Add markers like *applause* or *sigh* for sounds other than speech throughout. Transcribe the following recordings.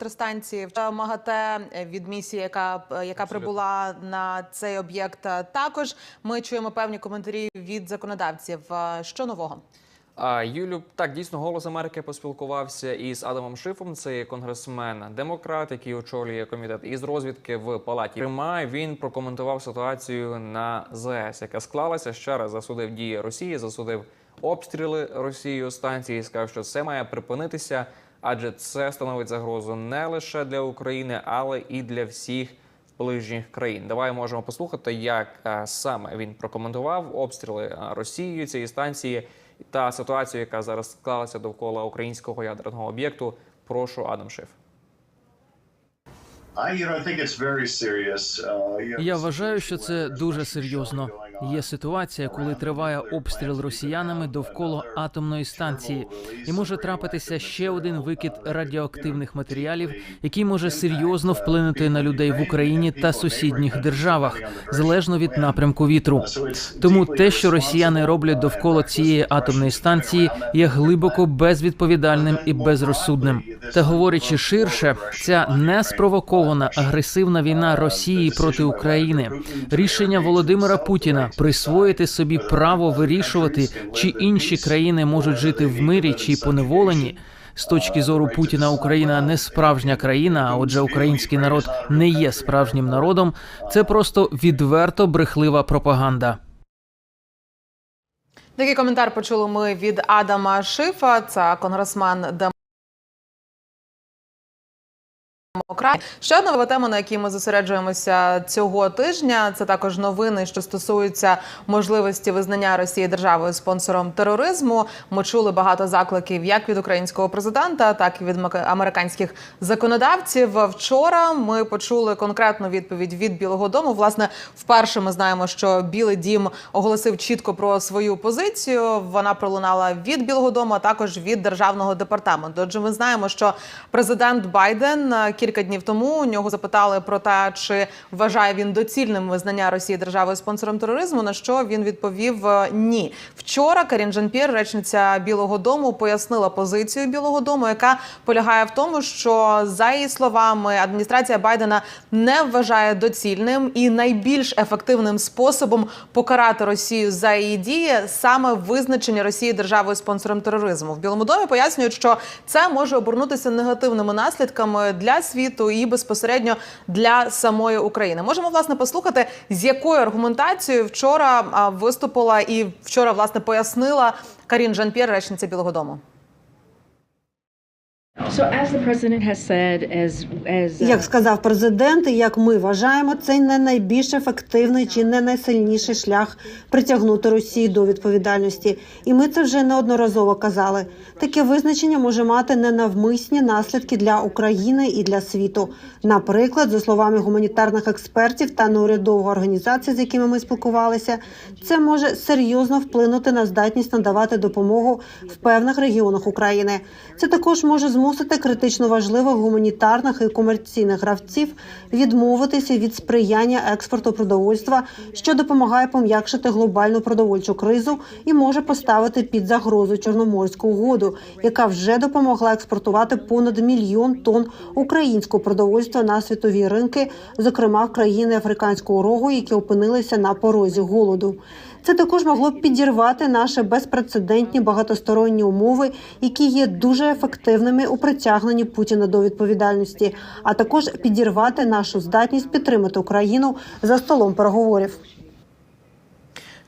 Електростанції в МАГАТЕ від місії, яка яка прибула на цей об'єкт. Також ми чуємо певні коментарі від законодавців. Е, Що нового? А Юлю, так дійсно голос Америки поспілкувався із Адамом Шифом. Це конгресмен демократ, який очолює комітет із розвідки в палаті Крима. Він прокоментував ситуацію на ЗС, яка склалася ще раз засудив дії Росії, засудив обстріли Росією станції. і Сказав, що це має припинитися, адже це становить загрозу не лише для України, але і для всіх ближніх країн. Давай можемо послухати, як е, саме він прокоментував обстріли е, Росією цієї станції та ситуацію, яка зараз склалася довкола українського ядерного об'єкту. Прошу Адам Шиф. Uh, Я вважаю, що це дуже серйозно. Є ситуація, коли триває обстріл росіянами довкола атомної станції, і може трапитися ще один викид радіоактивних матеріалів, який може серйозно вплинути на людей в Україні та сусідніх державах, залежно від напрямку вітру. Тому те, що росіяни роблять довкола цієї атомної станції, є глибоко безвідповідальним і безрозсудним. Та говорячи ширше, ця неспровокована агресивна війна Росії проти України, рішення Володимира Путіна присвоїти собі право вирішувати, чи інші країни можуть жити в мирі чи поневоленні. З точки зору Путіна Україна не справжня країна, а отже, український народ не є справжнім народом. Це просто відверто брехлива пропаганда. Такий коментар почули ми від Адама Шифа. Це конгресмен демократ. Ще нова тема, на якій ми зосереджуємося цього тижня. Це також новини, що стосуються можливості визнання Росії державою спонсором тероризму. Ми чули багато закликів як від українського президента, так і від американських законодавців. Вчора ми почули конкретну відповідь від Білого Дому. Власне, вперше ми знаємо, що Білий Дім оголосив чітко про свою позицію. Вона пролунала від Білого Дому, а також від державного департаменту. Отже, ми знаємо, що президент Байден е, кілька днів тому у нього запитали про те, чи вважає він доцільним визнання Росії державою спонсором тероризму. На що він відповів е, ні. Вчора Карін Жан-П'єр, речниця Білого Дому, пояснила позицію Білого Дому, яка полягає в тому, що за її словами адміністрація Байдена не вважає доцільним і найбільш ефективним способом покарати Росію за її дії саме визначення Росії державою спонсором тероризму. В Білому домі пояснюють, що це може обернутися негативними наслідками для світу і безпосередньо для самої України. Можемо власне послухати, з якою аргументацією вчора виступила і вчора власне пояснила Карін Жан-П'єр, речниця Білого Дому. Як сказав президент, і як ми вважаємо, це не найбільш ефективний чи не найсильніший шлях притягнути Росію до відповідальності. І ми це вже неодноразово казали. Таке визначення може мати ненавмисні наслідки для України і для світу. Наприклад, за словами гуманітарних експертів та неурядових організацій, з якими ми спілкувалися, це може серйозно вплинути на здатність надавати допомогу в певних регіонах України. Це також може змусити критично важливих гуманітарних і комерційних гравців відмовитися від сприяння експорту продовольства, що допомагає пом'якшити глобальну продовольчу кризу і може поставити під загрозу Чорноморську угоду, яка вже допомогла експортувати понад мільйон тонн українського продовольства на світові ринки, зокрема в країни Африканського рогу, які опинилися на порозі голоду. Це також могло б підірвати наші безпрецедентні багатосторонні умови, які є дуже ефективними у притягненні Путіна до відповідальності, а також підірвати нашу здатність підтримати Україну за столом переговорів.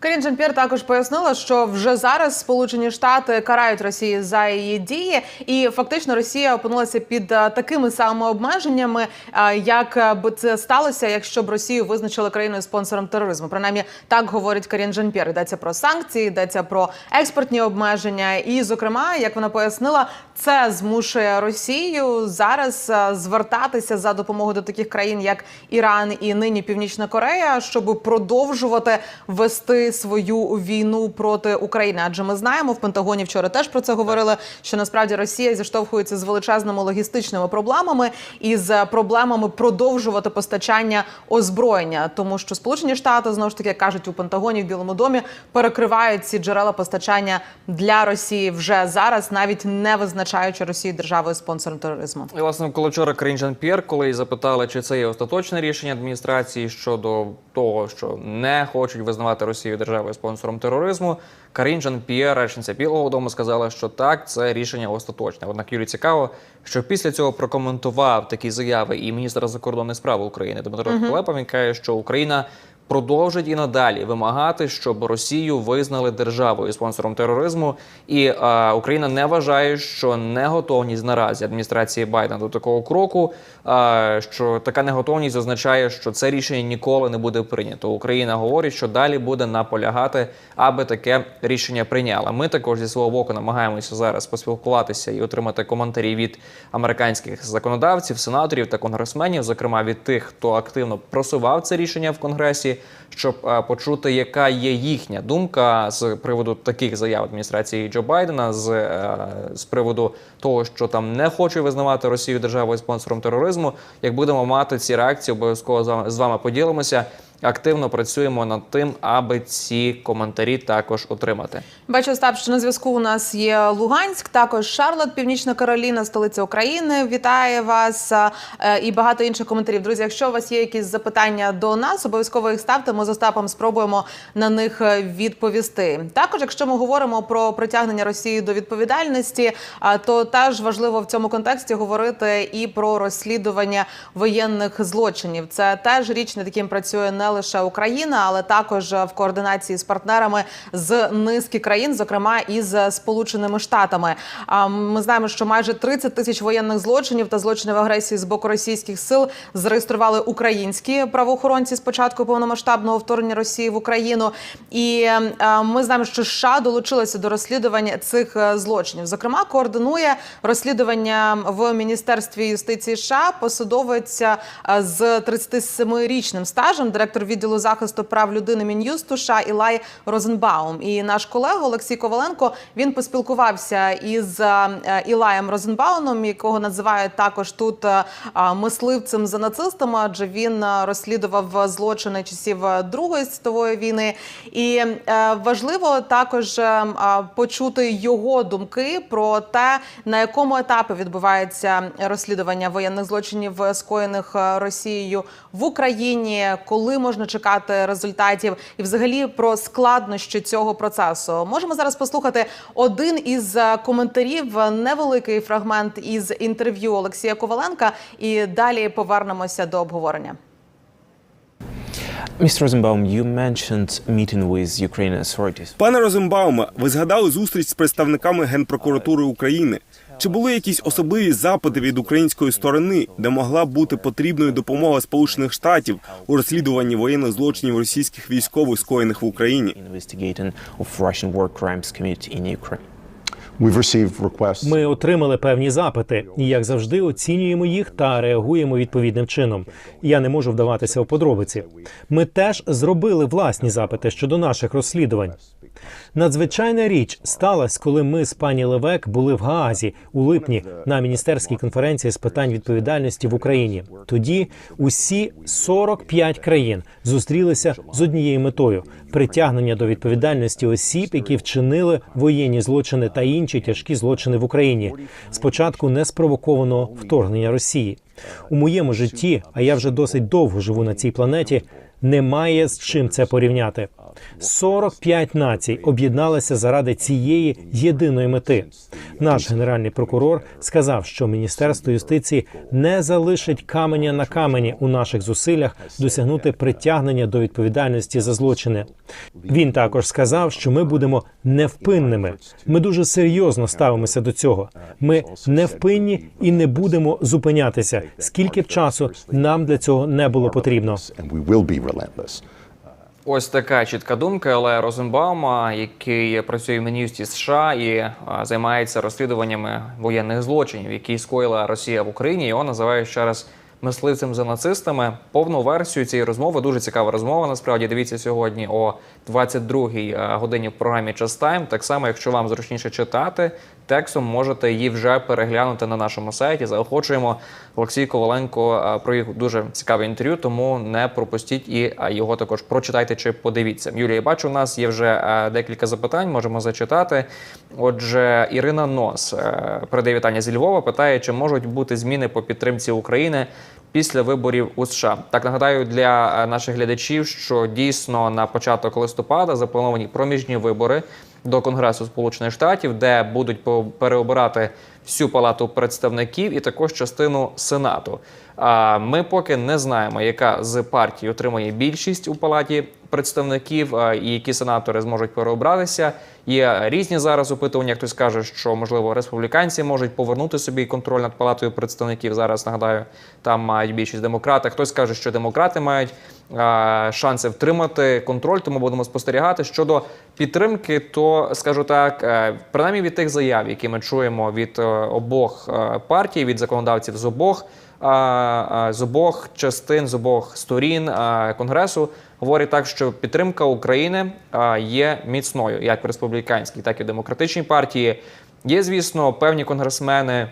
Карін Жан-П'єр також пояснила, що вже зараз Сполучені Штати карають Росію за її дії, і фактично Росія опинилася під е, такими самими обмеженнями, е, як е, би це сталося, якщо б Росію визначили країною спонсором тероризму. Принаймні, так говорить Карін Жан-П'єр. Йдеться про санкції, йдеться про експортні обмеження. І, зокрема, як вона пояснила, це змушує Росію зараз звертатися за допомогою до таких країн, як Іран і нині Північна Корея, щоб продовжувати вести вести свою війну проти України? Адже ми знаємо, в Пентагоні вчора теж про це говорили. Що насправді Росія зіштовхується з величезними логістичними проблемами і з проблемами продовжувати постачання озброєння, тому що Сполучені Штати знову ж таки кажуть у Пентагоні в Білому домі перекривають ці джерела постачання для Росії вже зараз, навіть не визначаючи Росію державою спонсором тероризму. І, власне, коли вчора Карін Жан П'єр, коли запитали, чи це є остаточне рішення адміністрації щодо того, що не хочуть визнавати Росію державою спонсором тероризму, Карін Жан П'єр, речниця Білого Дому, сказала, що так, це рішення остаточне. Однак Юрій цікаво, що після цього прокоментував такі заяви і міністр закордонних справ України Дмитро Кулеба. Він каже, що Україна. Продовжить і надалі вимагати, щоб Росію визнали державою спонсором тероризму, і е, Україна не вважає, що неготовність наразі адміністрації Байдена до такого кроку, е, що така неготовність означає, що це рішення ніколи не буде прийнято. Україна говорить, що далі буде наполягати, аби таке рішення прийняла. Ми також зі свого боку намагаємося зараз поспілкуватися і отримати коментарі від американських законодавців, сенаторів та конгресменів, зокрема від тих, хто активно просував це рішення в конгресі, щоб е, почути, яка є їхня думка з приводу таких заяв адміністрації Джо Байдена, з, е, з приводу того, що там не хоче визнавати Росію державою спонсором тероризму. Як будемо мати ці реакції, обов'язково з з вами поділимося. Активно працюємо над тим, аби ці коментарі також отримати. Бачу, Остап, що на зв'язку у нас є Луганськ, також Шарлот, Північна Кароліна, столиця України. Вітає вас е, і багато інших коментарів. Друзі, якщо у вас є якісь запитання до нас, обов'язково їх ставте. Ми з Остапом спробуємо на них е, відповісти. Також, якщо ми говоримо про притягнення Росії до відповідальності, а, то теж важливо в цьому контексті говорити і про розслідування воєнних злочинів. Це теж річ, над яким працює не лише Україна, але також в координації з партнерами з низки країн, зокрема із Сполученими Штатами. Ми знаємо, що майже 30 тисяч воєнних злочинів та злочинів агресії з боку російських сил зареєстрували українські правоохоронці з початку повномасштабного вторгнення Росії в Україну. І е, ми знаємо, що США долучилися до розслідування цих е, злочинів. Зокрема, координує розслідування в міністерстві юстиції США посадовець е, з 37-річним стажем, директор відділу захисту прав людини Мін'юсту США Ілай Розенбаум. І наш колега Олексій Коваленко він поспілкувався із е, Ілаєм Розенбаумом, якого називають також тут е, мисливцем за нацистами, адже він е, розслідував злочини часів е, Другої світової війни. І е, важливо також е, почути його думки про те, на якому етапі відбувається розслідування воєнних злочинів, е, скоєних е, Росією в Україні, коли можна чекати результатів, і взагалі про складнощі цього процесу. Можемо зараз послухати один із е, коментарів, невеликий фрагмент із інтерв'ю Олексія Коваленка, і далі повернемося до обговорення. Mr. Rosenbaum, you mentioned meeting with Ukrainian authorities. Пане Розенбауме, ви згадали зустріч з представниками Генпрокуратури України. Чи були якісь особливі запити від української сторони, де могла бути потрібною допомога Сполучених Штатів у розслідуванні воєнних злочинів російських військових скоєних в Україні? Ми отримали певні запити, і як завжди оцінюємо їх та реагуємо відповідним чином. Я не можу вдаватися у подробиці. Ми теж зробили власні запити щодо наших розслідувань. Надзвичайна річ сталася, коли ми з пані Левек були в Гаазі у липні на міністерській конференції з питань відповідальності в Україні. Тоді усі 45 країн зустрілися з однією метою притягнення до відповідальності осіб, які вчинили воєнні злочини та інші тяжкі злочини в Україні. Спочатку неспровокованого вторгнення Росії у моєму житті, а я вже досить довго живу на цій планеті. Немає з чим це порівняти. 45 націй об'єдналися заради цієї єдиної мети. Наш генеральний прокурор сказав, що міністерство юстиції не залишить каменя на камені у наших зусиллях досягнути притягнення до відповідальності за злочини. Він також сказав, що ми будемо невпинними. Ми дуже серйозно ставимося до цього. Ми невпинні і не будемо зупинятися, скільки б часу нам для цього не було потрібно. Ось така чітка думка Елея Розенбаума, який працює в Мін'юсті США і займається розслідуваннями воєнних злочинів, які скоїла Росія в Україні. Його називають ще раз мисливцем за нацистами. Повну версію цієї розмови дуже цікава розмова. Насправді дивіться сьогодні о 22-й е, годині в програмі Час Тайм. Так само, якщо вам зручніше читати текстом, можете її вже переглянути на нашому сайті. Заохочуємо Олексій Коваленко е, провів дуже цікаве інтерв'ю, тому не пропустіть і е, його також прочитайте чи подивіться. Юлія, бачу, у нас є вже е, декілька запитань, можемо зачитати. Отже, Ірина Нос передає вітання зі Львова. Питає, чи можуть бути зміни по підтримці України після виборів у США. Так нагадаю для наших глядачів, що дійсно на початок листопада заплановані проміжні вибори до Конгресу Сполучених Штатів, де будуть переобирати всю палату представників і також частину Сенату. А ми поки не знаємо, яка з партій отримає більшість у палаті представників і які сенатори зможуть переобратися. Є різні зараз опитування. Хтось каже, що можливо республіканці можуть повернути собі контроль над палатою представників. Зараз нагадаю, там мають більшість демократи. Хтось каже, що демократи мають шанси втримати контроль, тому будемо спостерігати щодо підтримки. То скажу так, е, принаймні від тих заяв, які ми чуємо від е, обох е, партій, від законодавців з обох. а, а, З обох частин, з обох сторін конгресу говорить так, що підтримка України є міцною, як в республіканській, так і в демократичній партії. Є, звісно, певні конгресмени,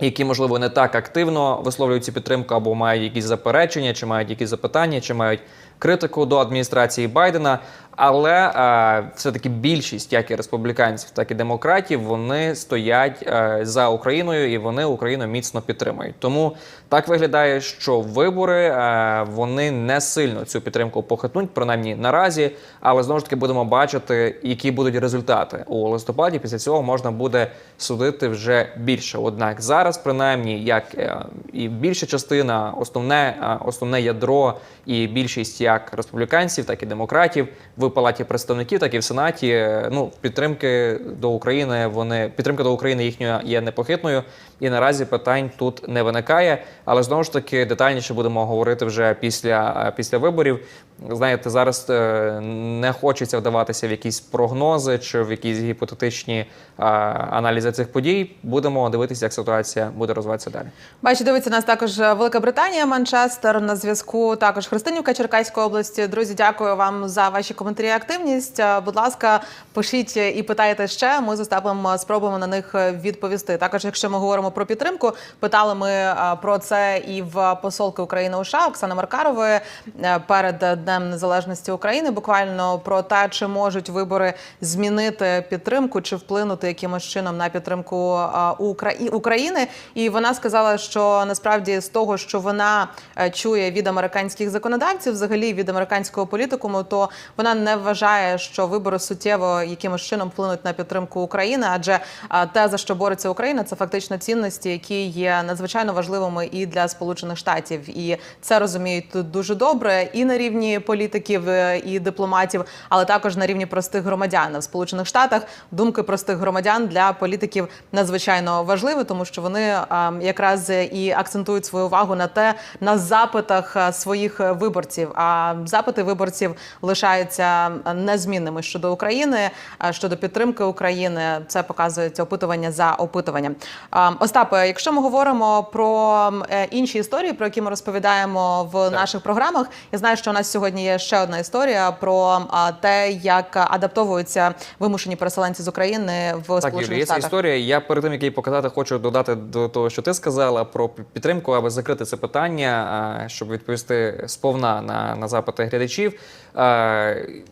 які можливо не так активно висловлюють цю підтримку, або мають якісь заперечення, чи мають якісь запитання, чи мають критику до адміністрації Байдена. Але е, все-таки більшість, як і республіканців, так і демократів, вони стоять е, за Україною і вони Україну міцно підтримують. Тому так виглядає, що вибори е, вони не сильно цю підтримку похитнуть, принаймні наразі. Але знову ж таки будемо бачити, які будуть результати у листопаді. Після цього можна буде судити вже більше. Однак зараз, принаймні, як е, і більша частина, основне, е, основне ядро і більшість як республіканців, так і демократів в палаті представників, так і в сенаті. Ну підтримки до України вони підтримка до України їхньої є непохитною, і наразі питань тут не виникає. Але знову ж таки детальніше будемо говорити вже після, е, після виборів. Знаєте, зараз е, не хочеться вдаватися в якісь прогнози чи в якісь гіпотетичні е, аналізи цих подій. Будемо дивитися, як ситуація буде розвиватися далі. Бачу, дивиться нас також Велика Британія, Манчестер на зв'язку. Також Христинівка Черкаської області. Друзі, дякую вам за ваші коментарі. і Активність. Е, Будь ласка, пишіть і питайте ще. Ми з Остапом е, спробуємо на них е, відповісти. Також, якщо ми говоримо про підтримку, питали ми е, про це і в посолки України у США Оксани Маркарової е, перед Днем Незалежності України. Буквально про те, чи можуть вибори змінити підтримку, чи вплинути якимось чином на підтримку Украї- України. І вона сказала, що насправді з того, що вона е, чує від американських законодавців, взагалі від американського політикуму, то вона не вважає, що вибори суттєво якимось чином вплинуть на підтримку України, адже те, за що бореться Україна, це фактично цінності, які є надзвичайно важливими і для Сполучених Штатів, і це розуміють тут дуже добре і на рівні політиків е, і дипломатів, але також на рівні простих громадян в Сполучених Штатах. Думки простих громадян для політиків надзвичайно важливі, тому що вони е, якраз і акцентують свою увагу на те на запитах е, своїх виборців. А запити виборців лишаються незмінними щодо України, щодо підтримки України. Це показують опитування за опитуванням. Остапе, якщо ми говоримо про інші історії, про які ми розповідаємо в наших програмах, я знаю, що у нас сьогодні є ще одна історія про те, як адаптовуються вимушені переселенці з України в Так, Сполучених Юлія, є ця історія. Я перед тим, як її показати, хочу додати до того, що ти сказала про підтримку, аби закрити це питання, щоб відповісти сповна на, на запити глядачів.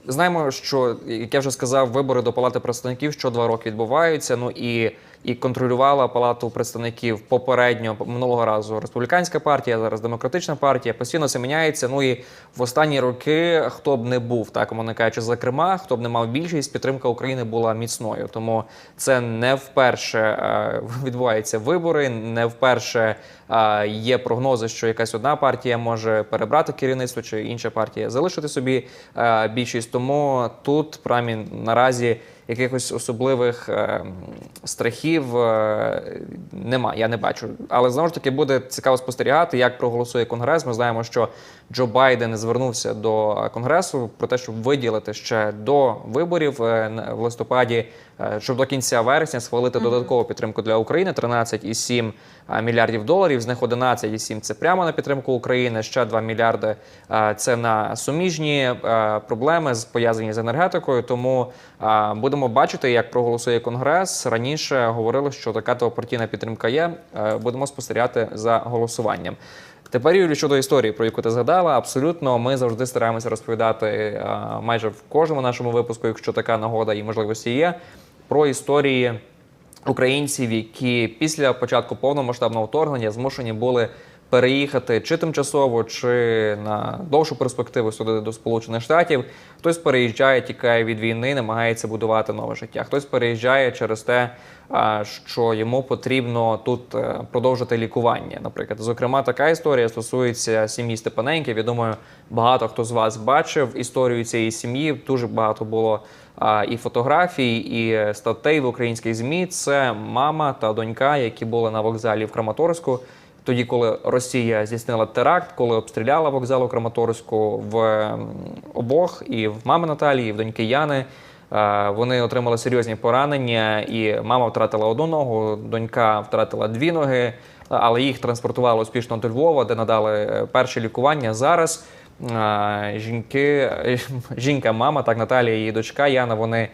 Знаємо, що як я вже сказав, вибори до Палати представників що два роки відбуваються. Ну і і контролювала палату представників попередньо минулого разу республіканська партія, зараз демократична партія. Постійно це міняється. Ну і в останні роки, хто б не був, так умовно кажучи, зокрема, хто б не мав більшість, підтримка України була міцною. Тому це не вперше е, відбуваються вибори, не вперше е, є прогнози, що якась одна партія може перебрати керівництво, чи інша партія залишити собі е, більшість. Тому тут прамі наразі якихось особливих е, страхів е, нема, я не бачу. Але знову ж таки буде цікаво спостерігати, як проголосує конгрес. Ми знаємо, що Джо Байден звернувся до конгресу про те, щоб виділити ще до виборів е, в листопаді е, щоб до кінця вересня схвалити додаткову підтримку для України 13,7 е, мільярдів доларів. З них 11,7 – це прямо на підтримку України. Ще 2 мільярди е, це на суміжні е, проблеми з пов'язані з енергетикою. Тому е, будемо бачити, як проголосує конгрес. Раніше говорили, що така двопартійна підтримка є. Е, Будемо спостерігати за голосуванням. Тепер Юлі, щодо історії, про яку ти згадала, абсолютно ми завжди стараємося розповідати е, майже в кожному нашому випуску, якщо така нагода і можливості є, про історії українців, які після початку повномасштабного вторгнення змушені були переїхати чи тимчасово, чи на довшу перспективу сюди до Сполучених Штатів. Хтось переїжджає, тікає від війни, намагається будувати нове життя. Хтось переїжджає через те, що йому потрібно тут е, продовжити лікування. Наприклад, зокрема, така історія стосується сім'ї Степаненків. Я думаю, багато хто з вас бачив історію цієї сім'ї. Дуже багато було і фотографій, і статей в українських змі. Це мама та донька, які були на вокзалі в Краматорську. Тоді, коли Росія здійснила теракт, коли обстріляла вокзал у Краматорську в обох і в мами Наталії, і в доньки Яни. Е, Вони отримали серйозні поранення, і мама втратила одну ногу, донька втратила дві ноги, але їх транспортували успішно до Львова, де надали е, перше лікування. Зараз е, жінки, *laughs* жінка, мама, так Наталія її дочка Яна. Вони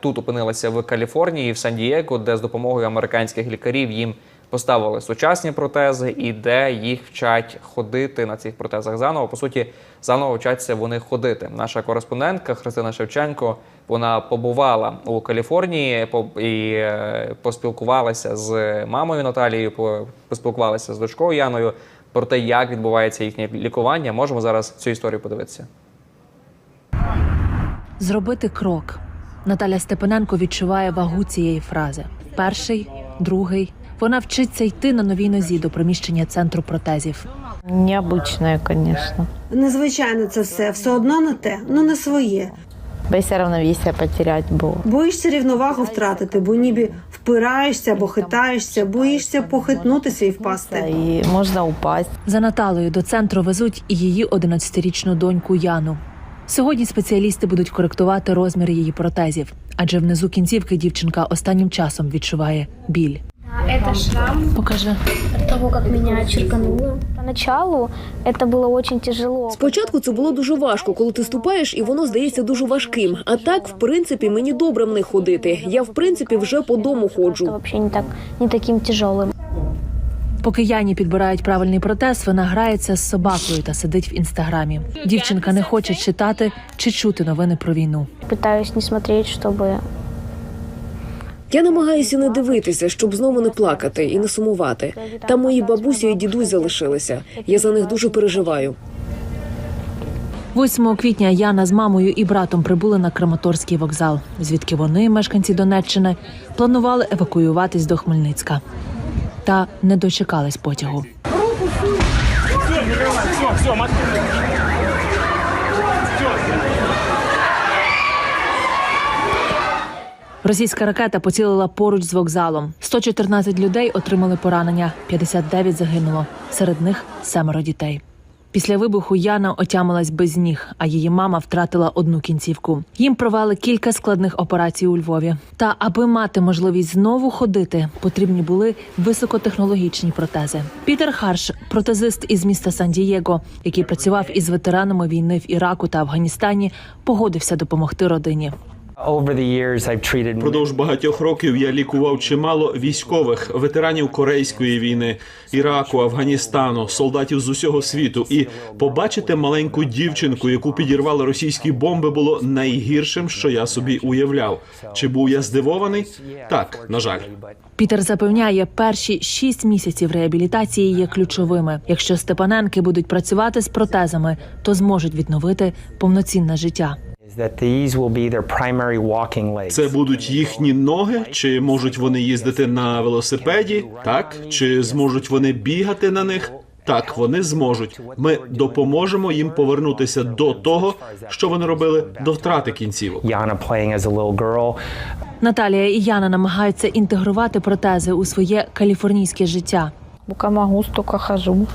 тут опинилися в Каліфорнії, в Сан-Дієго, де з допомогою американських лікарів їм поставили сучасні протези, і де їх вчать ходити на цих протезах заново. По суті, заново вчаться вони ходити. Наша кореспондентка Христина Шевченко вона побувала у Каліфорнії і е, поспілкувалася з мамою Наталією, по- поспілкувалася з дочкою Яною про те, як відбувається їхнє лікування. Можемо зараз цю історію подивитися. Зробити крок. Наталя Степаненко відчуває вагу цієї фрази. Перший, другий. Вона вчиться йти на новій нозі до приміщення центру протезів. Необычное, конечно. Незвичайно це все, все одно не те, ну не своє. Боюсь равновесие потерять было. Боїшся рівновагу втратити, бо ніби впираєшся або хитаєшся, боїшся похитнутися і впасти. И можно упасть. За Наталою до центру везуть і її 11-річну доньку Яну. Сьогодні спеціалісти будуть коректувати розмір її протезів, адже внизу кінцівки дівчинка останнім часом відчуває біль. Это шрам Покажи. от того, как меня черкануло. Поначалу это было очень тяжело. Спочатку це було дуже важко, коли ти ступаєш, і воно здається дуже важким. А так, в принципі, мені добре в них ходити. Я в принципі вже по дому Это ходжу. вообще не так, не таким тяжелым. Поки Яні підбирають правильний протез, вона грається з собакою та сидить в інстаграмі. Дівчинка не хоче читати чи чути новини про війну. Пытаюсь не смотреть, чтобы я намагаюся не дивитися, щоб знову не плакати і не сумувати. Там мої бабусі і дідусь залишилися. Я за них дуже переживаю. 8 квітня Яна з мамою і братом прибули на Краматорський вокзал, звідки вони, мешканці Донеччини, планували евакуюватись до Хмельницька. Та не дочекались потягу. Російська ракета поцілила поруч з вокзалом. 114 людей отримали поранення, 59 загинуло. Серед них семеро дітей. Після вибуху Яна отямилась без ніг, а її мама втратила одну кінцівку. Їм провели кілька складних операцій у Львові. Та аби мати можливість знову ходити, потрібні були високотехнологічні протези. Пітер Харш, протезист із міста Сан-Дієго, який працював із ветеранами війни в Іраку та Афганістані, погодився допомогти родині. Продовж багатьох років я лікував чимало військових ветеранів Корейської війни, Іраку, Афганістану, солдатів з усього світу. І побачити маленьку дівчинку, яку підірвали російські бомби, було найгіршим, що я собі уявляв. Чи був я здивований? Так, на жаль. Пітер запевняє, перші шість місяців реабілітації є ключовими. Якщо Степаненки будуть працювати з протезами, то зможуть відновити повноцінне життя. Це будуть їхні ноги, чи можуть вони їздити на велосипеді? Так, чи зможуть вони бігати на них? Так, вони зможуть. Ми допоможемо їм повернутися до того, що вони робили до втрати кінцівок. Наталія і Яна намагаються інтегрувати протези у своє каліфорнійське життя. пока могу, столько хожу.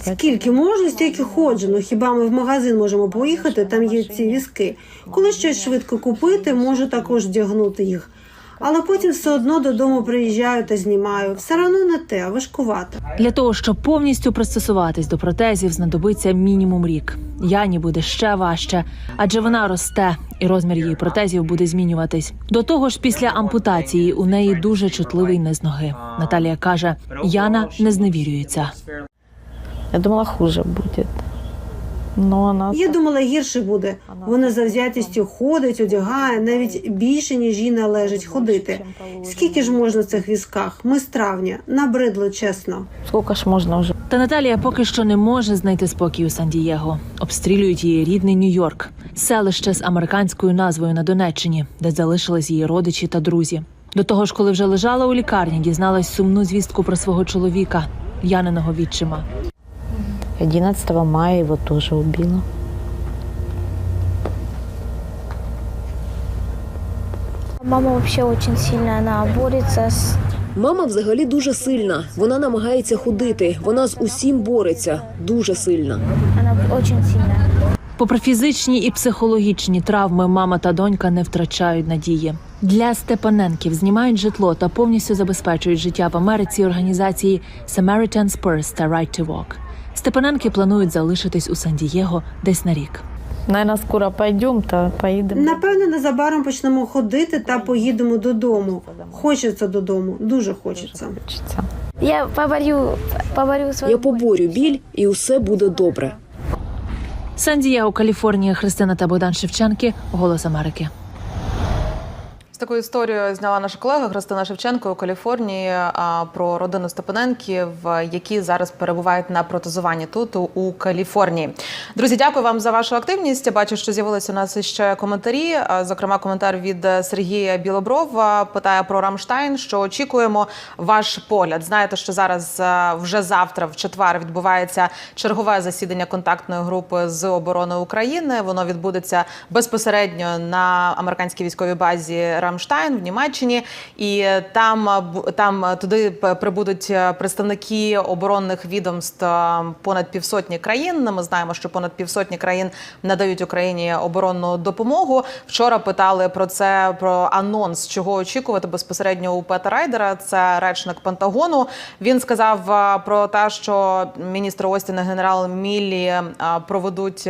Скільки можна, стільки ходжу. Ну хіба ми в магазин можемо поїхати? Там є ці візки. Коли щось швидко купити, можу також вдягнути їх. Але потім все одно додому приїжджаю та знімаю. Все одно не те, важкувато. Для того, щоб повністю пристосуватись до протезів, знадобиться мінімум рік. Яні буде ще важче, адже вона росте, і розмір її протезів буде змінюватись. До того ж, після ампутації у неї дуже чутливий низ ноги. Наталія каже, Яна не зневірюється. Я думала, хуже будет. Но она... Я думала, гірше буде. Вона завзятістю ходить, одягає, навіть більше, ніж їй належить ходити. Скільки ж можна в цих візках? Ми з травня. Набридло, чесно. Сколько ж можно уже? Та Наталія поки що не може знайти спокій у Сан-Дієго. Обстрілюють її рідний Нью-Йорк, селище з американською назвою на Донеччині, де залишились її родичі та друзі. До того ж, коли вже лежала у лікарні, дізналась сумну звістку про свого чоловіка, Яниного відчима. 11 мая его тоже убила. Мама вообще очень сильная, она борется с... Мама взагалі дуже сильна. Вона намагається ходити. Вона з усім бореться. Дуже сильна. Она очень сильная. Попри фізичні і психологічні травми, мама та донька не втрачають надії. Для Степаненків знімають житло та повністю забезпечують життя в Америці організації Samaritan's Purse та Right to Walk. Степаненки планують залишитись у Сан-Дієго десь на рік. Наверное, скоро пойдем, то поедем. Напевне, незабаром почнемо ходити та поїдемо додому. Хочеться додому, дуже хочеться. Я поборю, поборю свою Я поборю біль, і усе буде добре. Сан-Дієго, Каліфорнія, Христина та Богдан Шевченки. Голос Америки. З такою історією зняла наша колега Христина Шевченко у Каліфорнії про родину Степаненків, які зараз перебувають на протезуванні тут у- Каліфорнії. Друзі, дякую вам за вашу активність. Я бачу, що з'явилися у нас ще коментарі. Зокрема, коментар від Сергія Білоброва питає про Рамштайн. Що очікуємо ваш погляд? Знаєте, що зараз вже завтра, в четвер, відбувається чергове засідання контактної групи з оборони України. Воно відбудеться безпосередньо на американській військовій базі Рамштайн в Німеччині, і там там туди прибудуть представники оборонних відомств понад півсотні країн. Ми знаємо, що понад півсотні країн надають Україні оборонну допомогу. Вчора питали про це про анонс, чого очікувати безпосередньо у Пета Райдера. Це речник Пентагону. Він сказав про те, що міністр Остін і генерал Міллі проведуть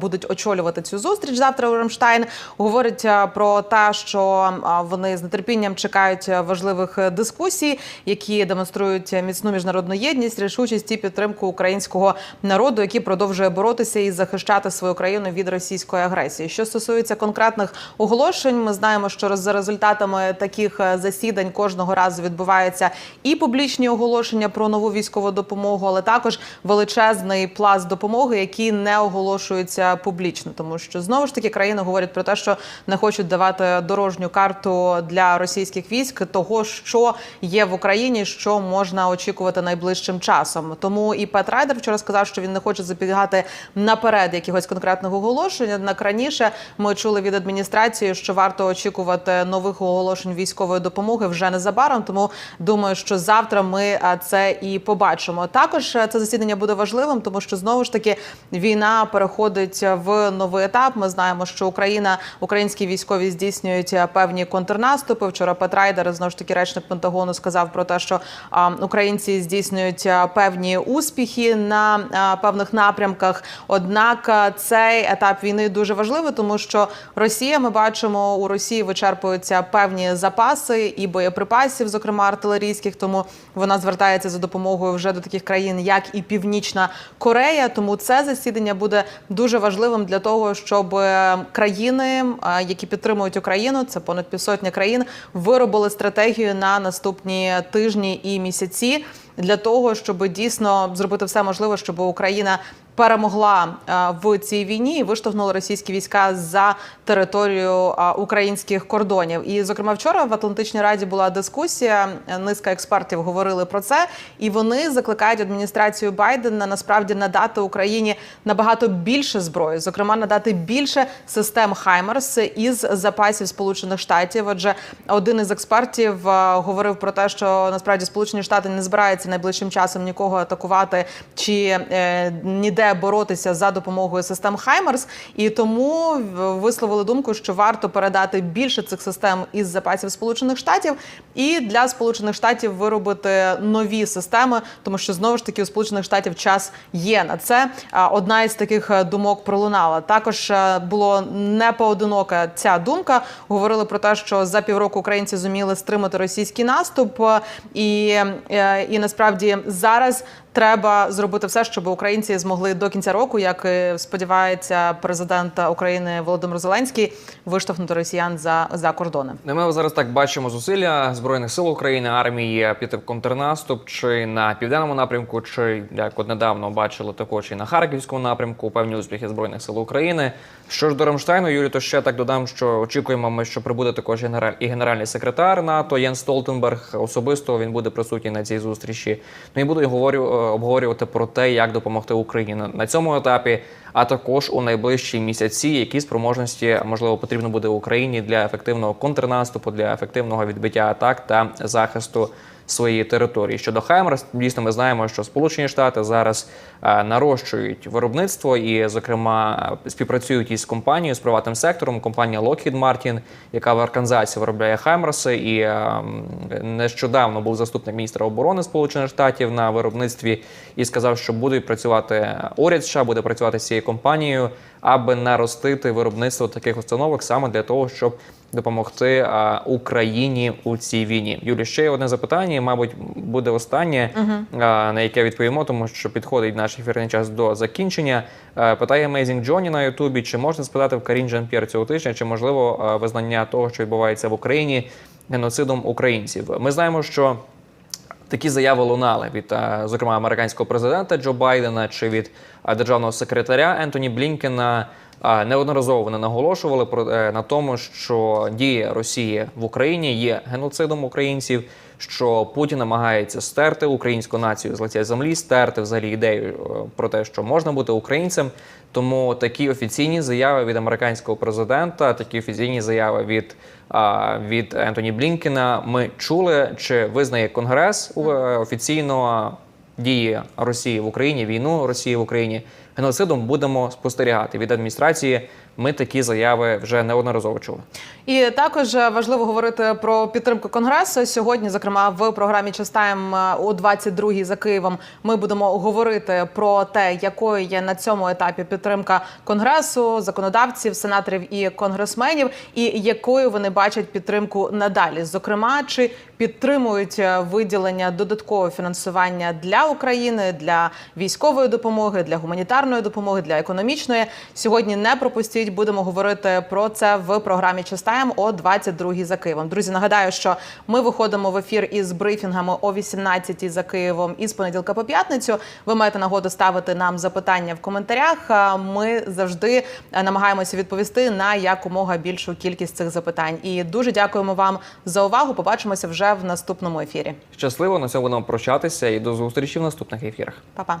будуть очолювати цю зустріч завтра у Рамштайн. Говорить про те, що вони з нетерпінням чекають важливих е, дискусій, які демонструють міцну міжнародну єдність, рішучість і підтримку українського народу, який продовжує боротися і захищати свою країну від російської агресії. Що стосується конкретних оголошень, ми знаємо, що за результатами таких е, засідань кожного разу відбуваються і публічні оголошення про нову військову допомогу, але також величезний пласт допомоги, який не оголошується публічно, тому що знову ж таки країни говорять про те, що не хочуть давати дорожню карту для російських військ того, що є в Україні, що можна очікувати найближчим часом. Тому і Пет Райдер вчора сказав, що він не хоче запобігати наперед якихось конкретних оголошень. Однак раніше ми чули від адміністрації, що варто очікувати нових оголошень військової допомоги вже незабаром. Тому думаю, що завтра ми це і побачимо. Також це засідання буде важливим, тому що знову ж таки війна переходить в новий етап. Ми знаємо, що Україна, українські військові здійснюють певні контрнаступи. Вчора Пет Райдер, знову ж таки, речник Пентагону сказав про те, що українці здійснюють певні успіхи на певних напрямках. Однак цей етап війни дуже важливий, тому що Росія, ми бачимо, у Росії вичерпуються певні запаси і боєприпасів, зокрема артилерійських. Тому вона звертається за допомогою вже до таких країн, як і Північна Корея. Тому це засідання буде дуже важливим для того, щоб е, країни, е, які підтримують Україну, це понад півсотня країн, виробили стратегію на наступні тижні і місяці для того, щоб дійсно зробити все можливе, щоб Україна перемогла е, в цій війні і виштовхнула російські війська за територію е, українських кордонів. І, зокрема, вчора в Атлантичній раді була дискусія. Низка експертів говорили про це, і вони закликають адміністрацію Байдена насправді надати Україні набагато більше зброї, зокрема надати більше систем Хаймерс із запасів Сполучених Штатів. Отже, один із експертів е, говорив про те, що насправді Сполучені Штати не збираються найближчим часом нікого атакувати чи е, боротися за допомогою систем Хаймерс, і тому висловили думку, що варто передати більше цих систем із запасів Сполучених Штатів і для Сполучених Штатів виробити нові системи, тому що знову ж таки у Сполучених Штатів час є на це. Одна із таких е, думок пролунала. Також е, було не поодинока ця думка. Говорили про те, що за півроку українці зуміли стримати російський наступ, е, і, і насправді зараз. Треба зробити все, щоб українці змогли до кінця року, як сподівається президент України Володимир Зеленський, виштовхнути росіян за, за кордони. Ну, Ми зараз так бачимо зусилля збройних сил України, армії піти в контрнаступ, чи на південному напрямку, чи як от недавно бачили також і на харківському напрямку певні успіхи збройних сил України. Що ж до Рамштайну, Юрій, то ще так додам, що очікуємо ми, що прибуде також генераль і генеральний секретар НАТО Єн Столтенберг. Особисто він буде присутній на цій зустрічі. Ну і будуть говорю е, обговорювати про те, як допомогти Україні на- цьому етапі, а також у найближчі місяці, які спроможності можливо потрібно буде Україні для ефективного контрнаступу, для ефективного відбиття атак та захисту своєї території. Щодо Хаймерс, дійсно ми знаємо, що Сполучені Штати зараз е, нарощують виробництво і, зокрема, співпрацюють із компанією з приватним сектором. Компанія Lockheed Martin, яка в Арканзасі виробляє Хаймерси, і е, нещодавно був заступник міністра оборони Сполучених Штатів на виробництві і сказав, що будуть працювати уряд США, буде працювати з цією компанією, аби наростити виробництво таких установок саме для того, щоб допомогти Україні у цій війні. Юлі, ще одне запитання, і, мабуть, буде останнє, а, на яке відповімо, тому що підходить наш ефірний час до закінчення. Питає Amazing Johnny на Ютубі, чи можна спитати в Карін Жан-П'єр цього тижня, чи можливо визнання того, що відбувається в Україні геноцидом українців. Ми знаємо, що Такі заяви лунали від, зокрема, американського президента Джо Байдена чи від державного секретаря Ентоні Блінкена. Неодноразово вони наголошували про е, на тому, що дії Росії в Україні є геноцидом українців, що Путін намагається стерти українську націю з лиця землі, стерти взагалі ідею е, про те, що можна бути українцем. Тому такі офіційні заяви від американського президента, такі офіційні заяви від, від Ентоні Блінкена ми чули, чи визнає Конгрес е, офіційно дії Росії в Україні, війну Росії в Україні геноцидом будемо спостерігати від адміністрації. Ми такі заяви вже неодноразово чули. І також е, важливо говорити про підтримку конгресу. Сьогодні, зокрема, в програмі «Частаєм» о 22-й за Києвом, ми будемо говорити про те, якою є на цьому етапі підтримка конгресу, законодавців, сенаторів і конгресменів, і якою вони бачать підтримку надалі. Зокрема, чи підтримують е, виділення додаткового фінансування для України, для військової допомоги, для гуманітарної допомоги, для економічної. Сьогодні не пропустіть. Будемо говорити про це в програмі «Частаєм» о 22-й за Києвом. Друзі, нагадаю, що ми виходимо в ефір із брифінгами о 18-й за Києвом із понеділка по п'ятницю. Ви маєте нагоду ставити нам запитання в коментарях. Ми завжди е, намагаємося відповісти на якомога більшу кількість цих запитань. І дуже дякуємо вам за увагу. Побачимося вже в наступному ефірі. Щасливо на цьому будемо прощатися і до зустрічі в наступних ефірах. Па-па.